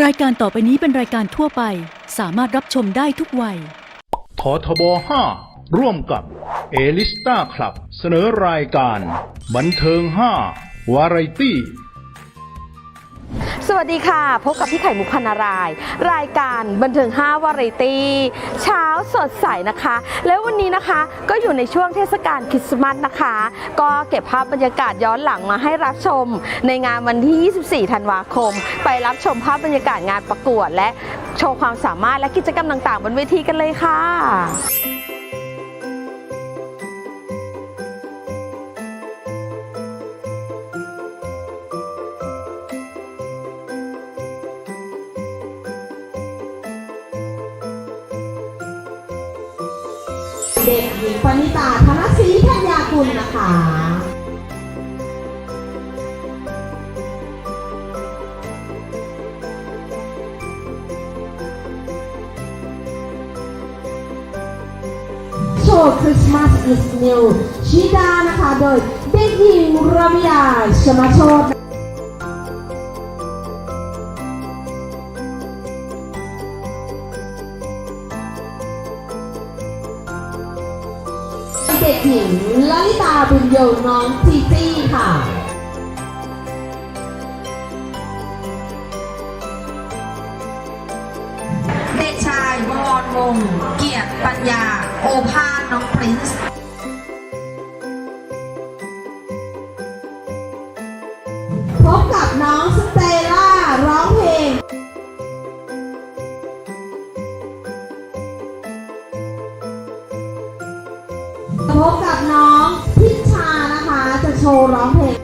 รายการต่อไปนี้เป็นรายการทั่วไป สามารถรับชมได้ทุกวัย ททบ 5 ร่วมกับเอลิสตาคลับ เสนอรายการ บันเทิง 5 วาไรตี้ วัสดีค่ะ พบกับพี่ไข่มุกพนาราย รายการบันเทิง 5 วาไรตี้เช้าสดใสนะคะ แล้ววันนี้นะคะก็อยู่ในช่วงเทศกาลคริสต์มาสนะคะ ก็เก็บภาพบรรยากาศย้อนหลังมาให้รับชม ในงานวันที่ 24 ธันวาคม ไปรับชมภาพบรรยากาศงานประกวด และโชว์ความสามารถและกิจกรรมต่างๆ บนเวทีกันเลยค่ะ ด็กหญิงปณิตาธนศรีธัญญากุลนะคะโชว์คริสต์มาส is new ชิดานะคะ โดยเด็กหญิงระวิยาชมาโชต โยน้องจีจี้ค่ะ โชว์ร้องเพลง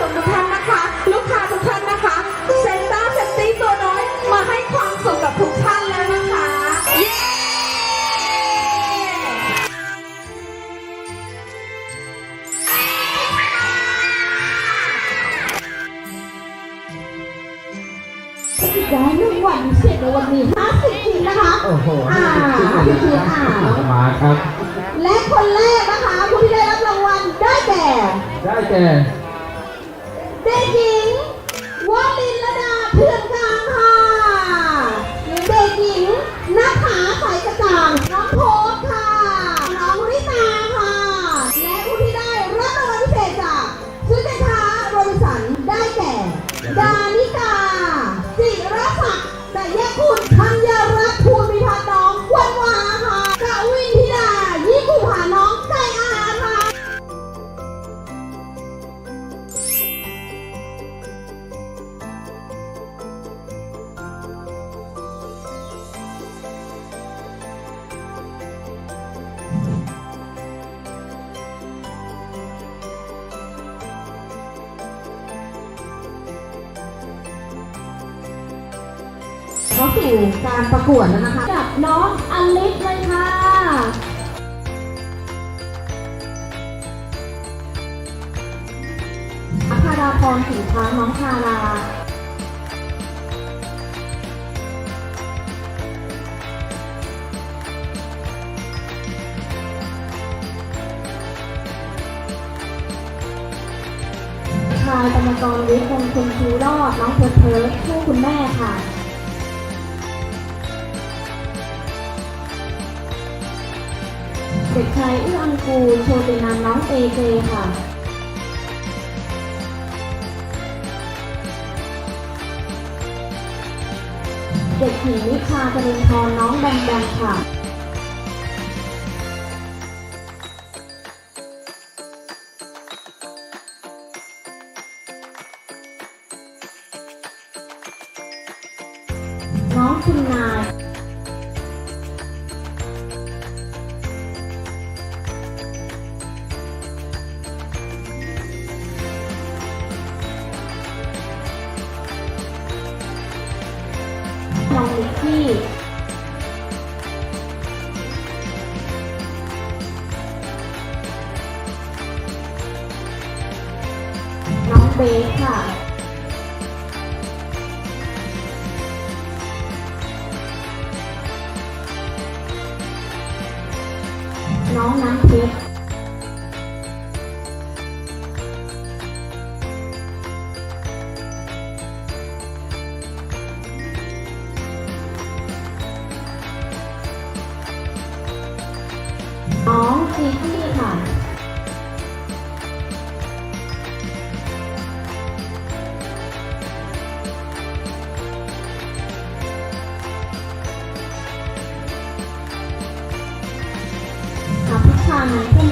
ชมทุกท่านนะคะ ลูกค้าทุกท่านนะคะเซนต้าเซนตี้ตัวน้อยมาให้ความสุขกับทุกท่านแล้วนะคะเย้ได้รางวัลพิเศษในวันนี้50ชิ้นนะคะโอ้โหอ่า50ชิ้นอ่ามาครับ และคนแรกนะคะผู้ที่ได้รับรางวัลได้แก่ ได้แก่ อัคราพรสินค้าน้องทาราชายกรรมกรวิทย์คงคุณชูรอดน้องเพิร์ดเพิร์ดคู่คุณแม่ค่ะเด็กชายอื้ออังกูลโชตินันน้องเอเจค่ะ เด็กหญิงนิชาจรินทรน้องแบมแบมค่ะ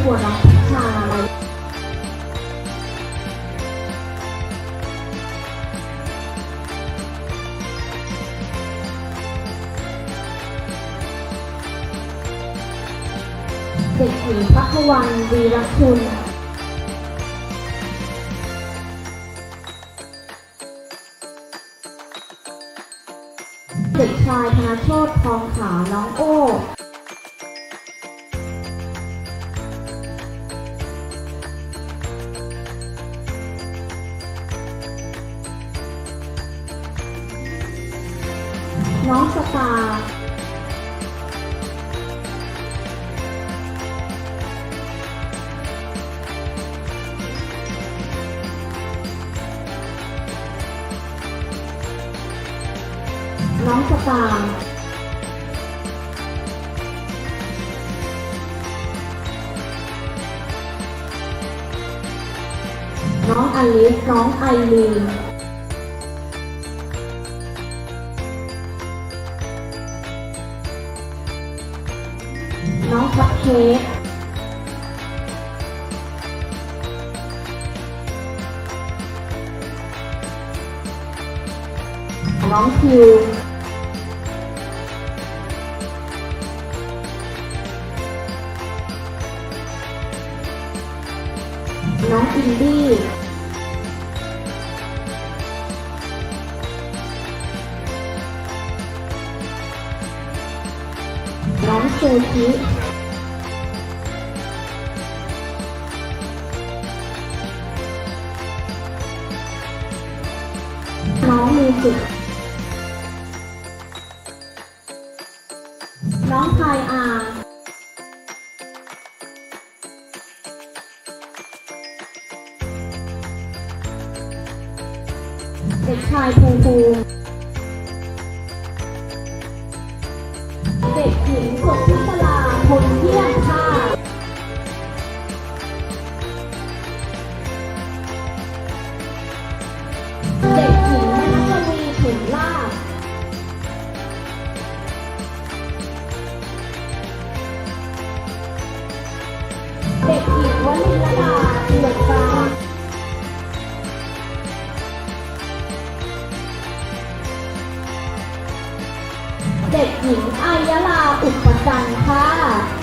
บัวน้องพิชาอะเด็กหญิงพักวันวีรคุณ น้องสตาร์น้องอลิสน้องไอรีน 王楚钦 เด็กหญิงอายลาอุปกันค่ะ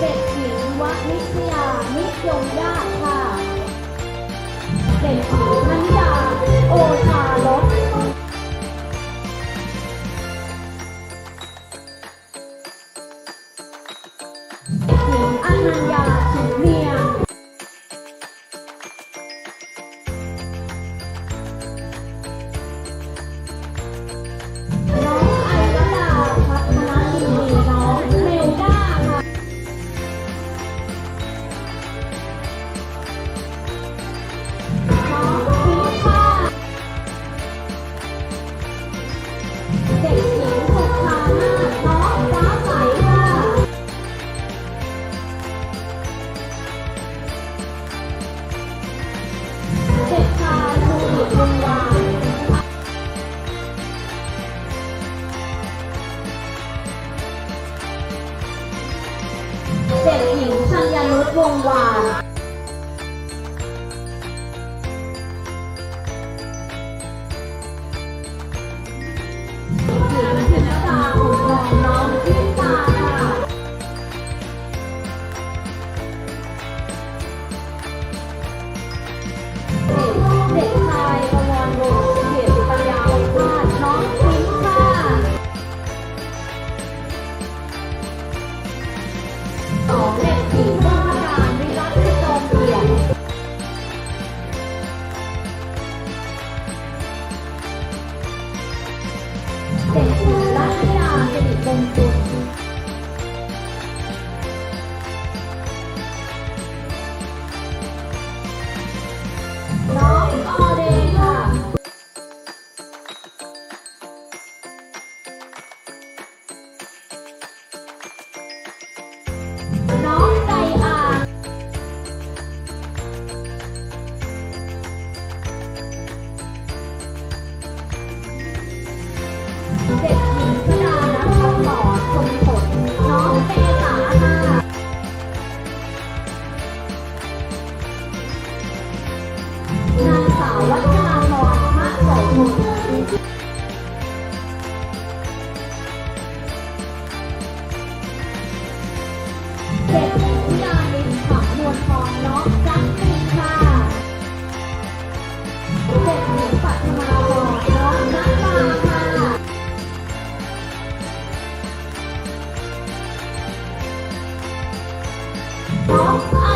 เด็กหญิงวนิชยานิยมญาติค่ะ เด็กหญิงนันยาโอชาลบเด็กหญิอนันยา หญิงชัญญานุชวงวาน 好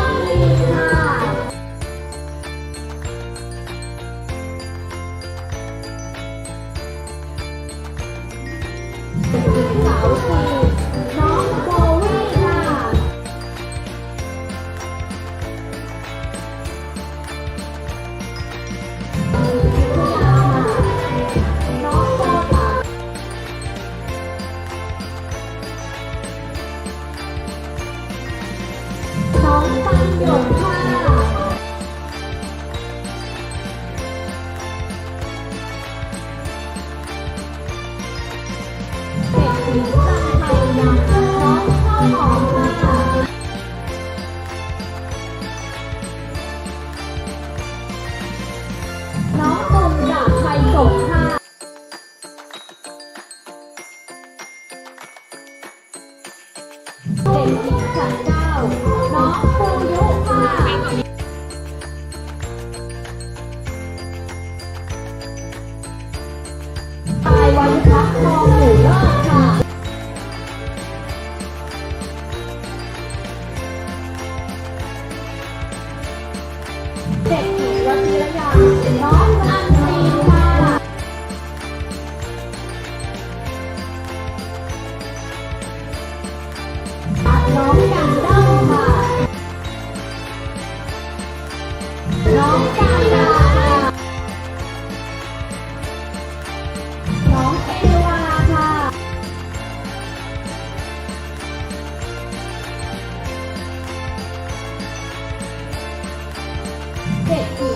不。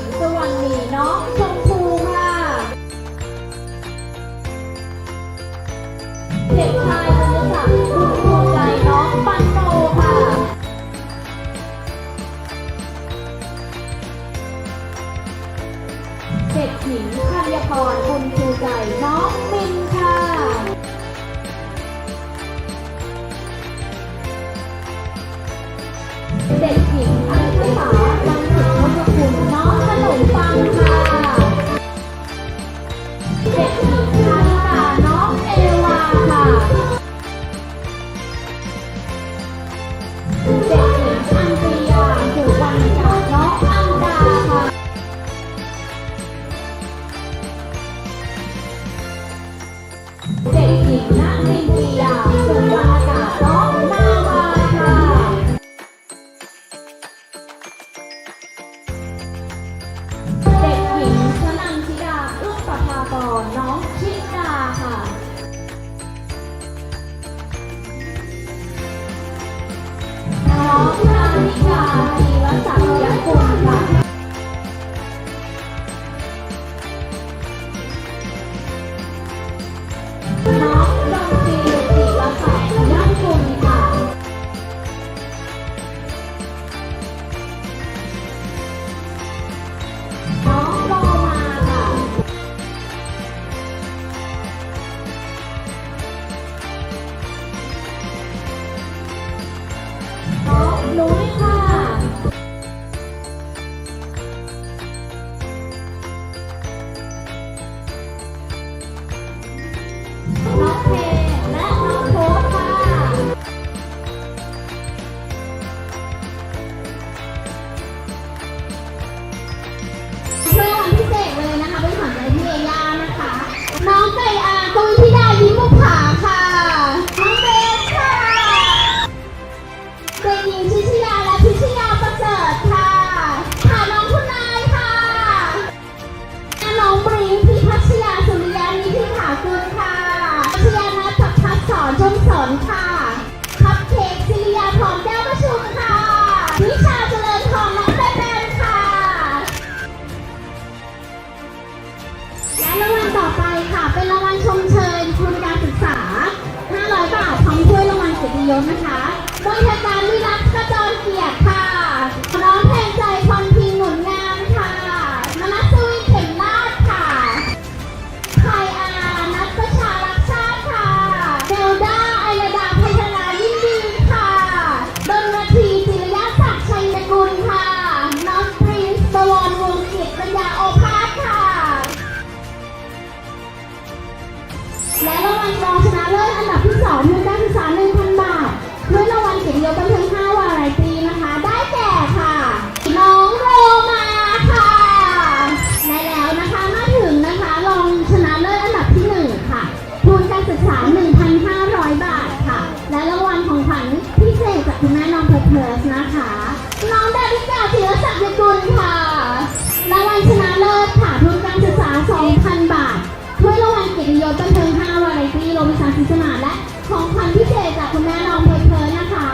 ปีโรลมชาคิสนาและของพันพิเศษจากคุณแม่น้องเพลินนะคะ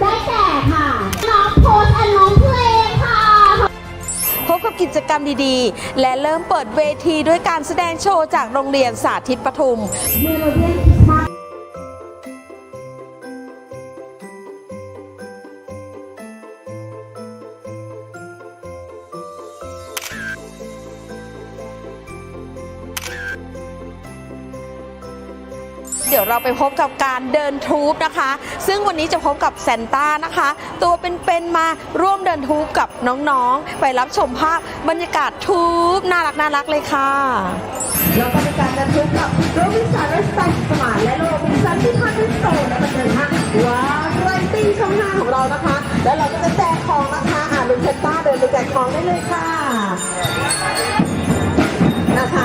ได้แก่ค่ะน้องโพสและน้องเพลงค่ะ พบกับกิจกรรมดีๆ และเริ่มเปิดเวทีด้วยการแสดงโชว์จากโรงเรียนสาธิตปทุมเมื่เดียน เราไปพบกับการเดินทูบนะคะ ซึ่งวันนี้จะพบกับแซนต้านะคะ ตัวเป็นๆมาร่วมเดินทูบกับน้องๆ ไปรับชมภาพบรรยากาศทูบน่ารักน่ารักเลยค่ะเราบรรยากาศเดินทูบกับโรบินสันและสไตล์สมานและโรบินสันที่ท่าที่โซนและบันเทิงห้าว้าวไรติ้งช่องห้าของเรานะคะ แล้วเราก็จะแจกของนะคะอ่าลุงเซนต้าเดินไปแจกของได้เลยค่ะนะคะ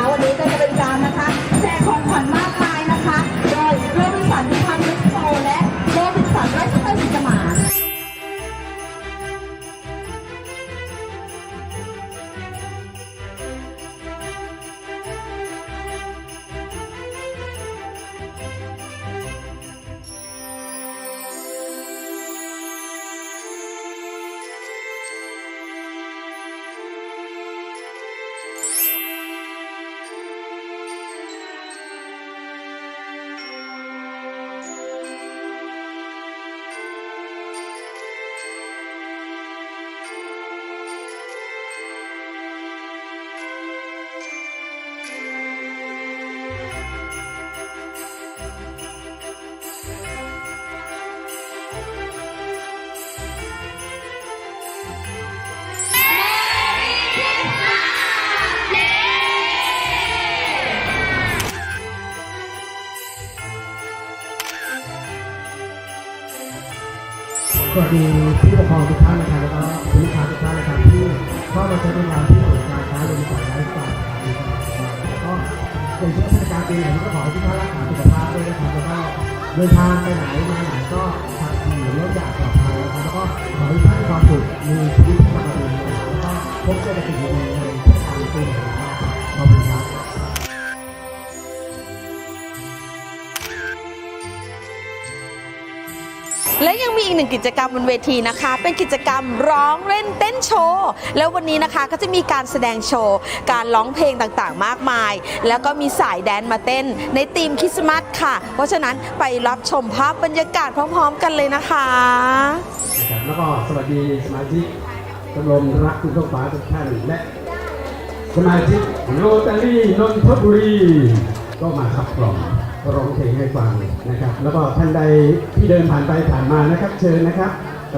วัสดีผู้ปกครองทุกท่านนะครับแล้วก็ผู้ลูกค้าทุกท่านนะครับที่เข้ามาใช้บริการที่ศูนย์การค้าโรงพยาบาลไลฟ์สไตล์นะครับแล้วก็ในช่วงเทศกาลปีใหม่นี้ก็ขอให้ทุกท่านรักษาสุขภาพด้วยนะครับแล้วก็เดินทางไปไหนมาไหนก็ขับขี่รถอย่างปลอดภัยนะครับแล้วก็ขอให้ท่านความสุขมีชีวิตที่มั่นะครับแล้วก็พบเจอแต่สิ่งดีๆในเทศกาลปีใหม่นะครับขอบคุณครับ มีอีกหนึ่งกิจกรรมบนเวทีนะคะ เป็นกิจกรรมร้องเล่นเต้นโชว์ แล้ววันนี้นะคะก็จะมีการแสดงโชว์ การร้องเพลงต่างๆ มากมาย แล้วก็มีสายแดนมาเต้น ในธีมคริสต์มาสค่ะ เพราะฉะนั้นไปรับชมภาพบรรยากาศพร้อม ๆ กันเลยนะคะ แล้วก็สวัสดีสมาชิกชมรมรักคุณท้องฟ้าทุกท่านและสมาชิกโรตารี่นนทบุรีก็มาขับกล่อม ร้องเพลงให้ฟังนะครับ แล้วก็ท่านใดที่เดินผ่านไปผ่านมานะครับ เชิญนะครับเ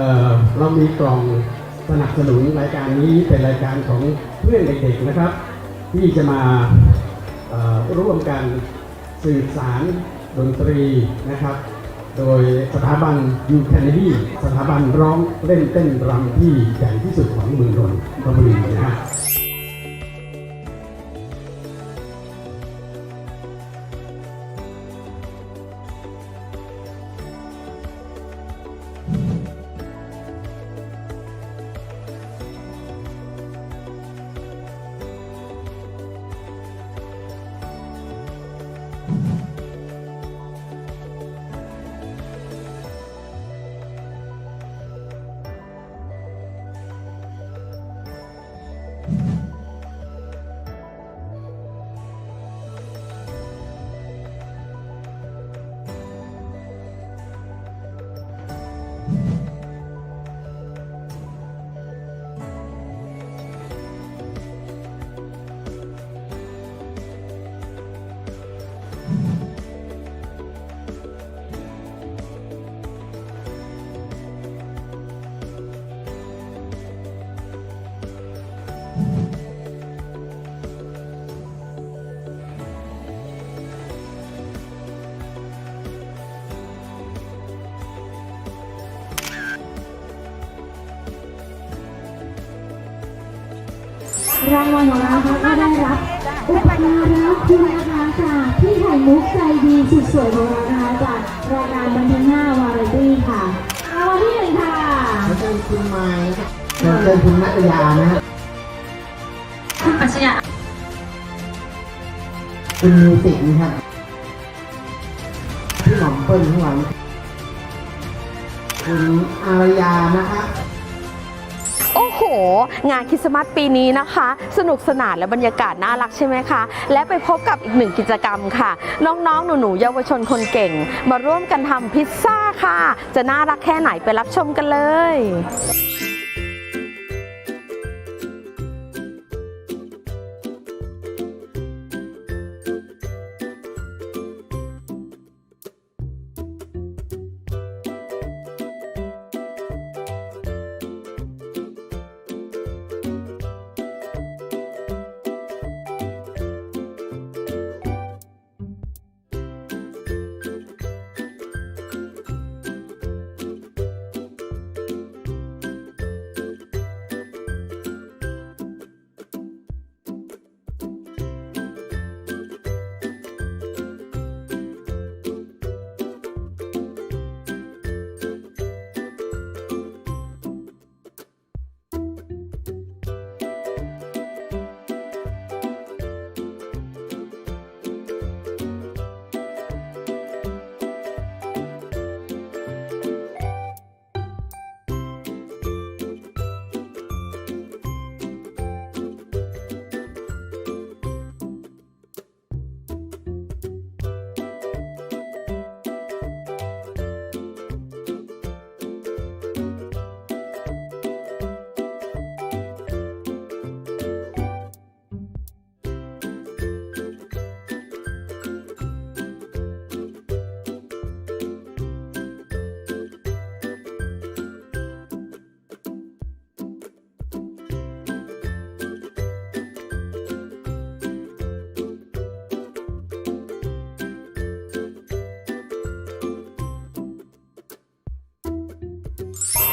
เรามีกล่องสนับสนุนรายการนี้เป็นรายการของเพื่อนเด็กๆนะครับ ที่จะมาร่วมกันสื่อสารดนตรีนะครับ โดยสถาบันยูแคนดี้สถาบันร้องเล่นเต้นรำที่ใหญ่ที่สุดของเมืองนนทบุรีนะฮะ รางวัลของเรานะคะก็ได้รับอุปการะคุณนะคะจากพี่ไข่มุกใจดีสุดสวยของเรานะคะจากรายการบันเทิง5วาไรตี้ค่ะรางวัลที่หนึ่งค่ะขอเชิญคุณไม้นะครับขอเชิญคุณนัตยานะคุณปัชญาคุณมิวสิกนะครับพี่หม่อมเปิ้ลข้างหลังคุณอารยานะครับ งานคริสต์มาสปีนี้นะคะ สนุกสนานและบรรยากาศน่ารักใช่ไหมคะ และไปพบกับอีกหนึ่งกิจกรรมค่ะ น้องๆ หนูๆ เยาวชนคนเก่ง มาร่วมกันทำพิซซ่าค่ะ จะน่ารักแค่ไหนไปรับชมกันเลย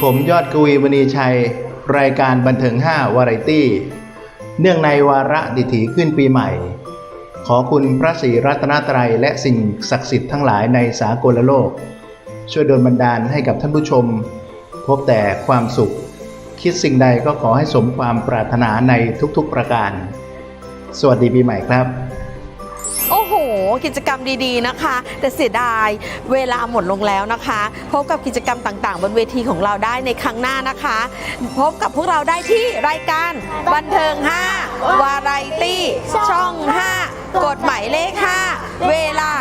ผมยอดกวีมณีชัย รายการบันเทิง 5 วาไรตี้ เนื่องในวาระดิถีขึ้นปีใหม่ ขอคุณพระศรีรัตนตรัยและสิ่งศักดิ์สิทธิ์ทั้งหลายในสากลโลก ช่วยดลบันดาลให้กับท่านผู้ชม พบแต่ความสุข คิดสิ่งใดก็ขอให้สมความปรารถนาในทุกๆประการ สวัสดีปีใหม่ครับ กิจกรรมดีๆนะคะ แต่เสียดายเวลาหมดลงแล้วนะคะ พบกับกิจกรรมต่างๆ บนเวทีของเราได้ในครั้งหน้านะคะ พบกับพวกเราได้ที่รายการบันเทิง 5 วาไรตี้ ช่อง 5 กฎหมายเลข 5 เวลา